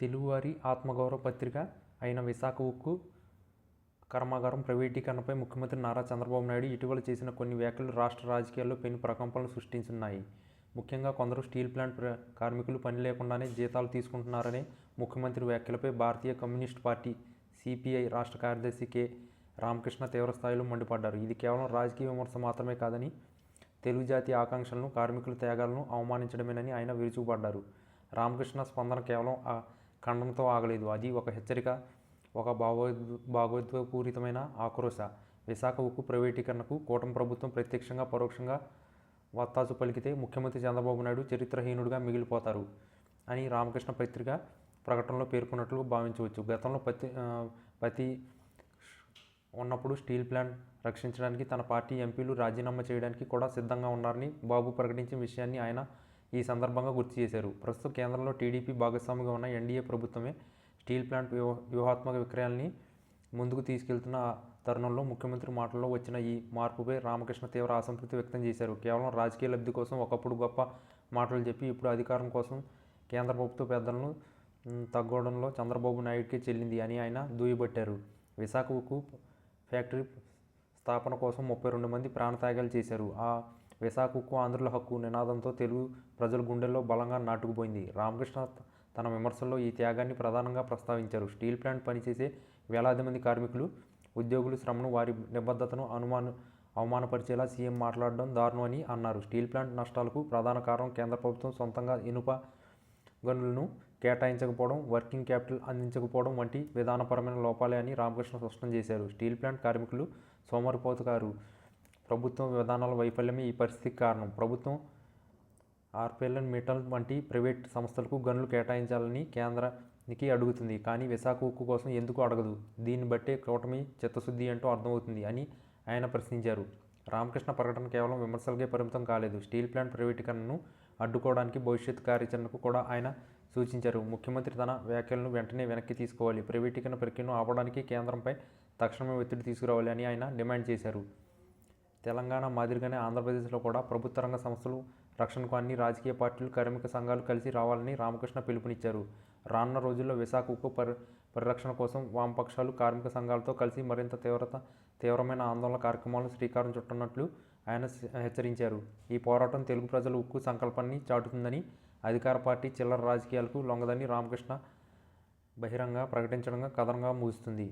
తెలుగువారి ఆత్మగౌరవ పత్రిక అయిన విశాఖ ఉక్కు కర్మాగారం ప్రైవేటీకరణపై ముఖ్యమంత్రి నారా చంద్రబాబు నాయుడు ఇటీవల చేసిన కొన్ని వ్యాఖ్యలు రాష్ట్ర రాజకీయాల్లో పెను ప్రకంపనలు సృష్టించున్నాయి. ముఖ్యంగా కొందరు స్టీల్ ప్లాంట్ కార్మికులు పని లేకుండానే జీతాలు తీసుకుంటున్నారనే ముఖ్యమంత్రి వ్యాఖ్యలపై భారతీయ కమ్యూనిస్ట్ పార్టీ సిపిఐ రాష్ట్ర కార్యదర్శి కె. రామకృష్ణ తీవ్రస్థాయిలో మండిపడ్డారు. ఇది కేవలం రాజకీయ విమర్శ మాత్రమే కాదని తెలుగు జాతి ఆకాంక్షలను కార్మికుల త్యాగాలను అవమానించడమేనని ఆయన విరుచుకుపడ్డారు. రామకృష్ణ స్పందన కేవలం ఆ ఖండంతో ఆగలేదు. అది ఒక హెచ్చరిక ఒక భావో భావోద్వేగపూరితమైన ఆక్రోశ. విశాఖ ఉక్కు ప్రైవేటీకరణకు కూటమి ప్రభుత్వం ప్రత్యక్షంగా పరోక్షంగా వత్తాసు పలికితే ముఖ్యమంత్రి చంద్రబాబు నాయుడు చరిత్రహీనుడిగా మిగిలిపోతారు అని రామకృష్ణ పత్రిక ప్రకటనలో పేర్కొన్నట్లు భావించవచ్చు. గతంలో పత్తి ప్రతి పతి ఉన్నప్పుడు స్టీల్ ప్లాంట్ రక్షించడానికి తన పార్టీ ఎంపీలు రాజీనామా చేయడానికి కూడా సిద్ధంగా ఉన్నారని బాబు ప్రకటించిన విషయాన్ని ఆయన ఈ సందర్భంగా గుర్తు చేశారు. ప్రస్తుతం కేంద్రంలో టీడీపీ భాగస్వామిగా ఉన్న ఎన్డీఏ ప్రభుత్వమే స్టీల్ ప్లాంట్ వ్యూహ వ్యూహాత్మక విక్రయాల్ని ముందుకు తీసుకెళ్తున్న ఆ తరుణంలో ముఖ్యమంత్రి మాటల్లో వచ్చిన ఈ మార్పుపై రామకృష్ణ తీవ్ర అసంతృప్తి వ్యక్తం చేశారు. కేవలం రాజకీయ లబ్ధి కోసం ఒకప్పుడు గొప్ప మాటలు చెప్పి ఇప్పుడు అధికారం కోసం కేంద్ర ప్రభుత్వ పెద్దలను తగ్గడంలో చంద్రబాబు నాయుడికి చెల్లింది అని ఆయన దుయ్యబట్టారు. విశాఖకు ఫ్యాక్టరీ స్థాపన కోసం ముప్పై రెండు మంది ప్రాణత్యాగాలు చేశారు. ఆ విశాఖ ఆంధ్రుల హక్కు నినాదంతో తెలుగు ప్రజల గుండెల్లో బలంగా నాటుకుపోయింది. రామకృష్ణ తన విమర్శల్లో ఈ త్యాగాన్ని ప్రధానంగా ప్రస్తావించారు. స్టీల్ ప్లాంట్ పనిచేసే వేలాది మంది కార్మికులు ఉద్యోగులు శ్రమను వారి నిబద్ధతను అనుమాన అవమానపరిచేలా సీఎం మాట్లాడడం దారుణమని అన్నారు. స్టీల్ ప్లాంట్ నష్టాలకు ప్రధాన కారణం కేంద్ర ప్రభుత్వం సొంతంగా ఇనుప గనులను కేటాయించకపోవడం వర్కింగ్ క్యాపిటల్ అందించకపోవడం వంటి విధానపరమైన లోపాలే అని రామకృష్ణ స్పష్టం చేశారు. స్టీల్ ప్లాంట్ కార్మికులు సోమరిపోతుకారు. ప్రభుత్వం విధానాల వైఫల్యమే ఈ పరిస్థితికి కారణం. ప్రభుత్వం ఆర్పిఎల్ఎన్ మెటల్ వంటి ప్రైవేట్ సంస్థలకు గనులు కేటాయించాలని కేంద్రానికి అడుగుతుంది. కానీ విశాఖ ఉక్కు కోసం ఎందుకు అడగదు? దీన్ని బట్టే కూటమి చిత్తశుద్ధి అంటూ అర్థమవుతుంది అని ఆయన ప్రశ్నించారు. రామకృష్ణ ప్రకటన కేవలం విమర్శలకే పరిమితం కాలేదు. స్టీల్ ప్లాంట్ ప్రైవేటీకరణను అడ్డుకోవడానికి భవిష్యత్ కార్యాచరణకు కూడా ఆయన సూచించారు. ముఖ్యమంత్రి తన వ్యాఖ్యలను వెంటనే వెనక్కి తీసుకోవాలి. ప్రైవేటీకరణ ప్రక్రియను ఆపడానికి కేంద్రంపై తక్షణమే ఒత్తిడి తీసుకురావాలి అని ఆయన డిమాండ్ చేశారు. తెలంగాణ మాదిరిగానే ఆంధ్రప్రదేశ్లో కూడా ప్రభుత్వ రంగ సంస్థలు రక్షణకు అన్ని రాజకీయ పార్టీలు కార్మిక సంఘాలు కలిసి రావాలని రామకృష్ణ పిలుపునిచ్చారు. రానున్న రోజుల్లో విశాఖ ఉక్కు పరి పరిరక్షణ కోసం వామపక్షాలు కార్మిక సంఘాలతో కలిసి మరింత తీవ్రత తీవ్రమైన ఆందోళన కార్యక్రమాలను శ్రీకారం చుట్టున్నట్లు ఆయన హెచ్చరించారు. ఈ పోరాటం తెలుగు ప్రజల ఉక్కు సంకల్పాన్ని చాటుతుందని అధికార పార్టీ చిల్లర రాజకీయాలకు లొంగదని రామకృష్ణ బహిరంగ ప్రకటించడంగా కథనంగా ముగుస్తుంది.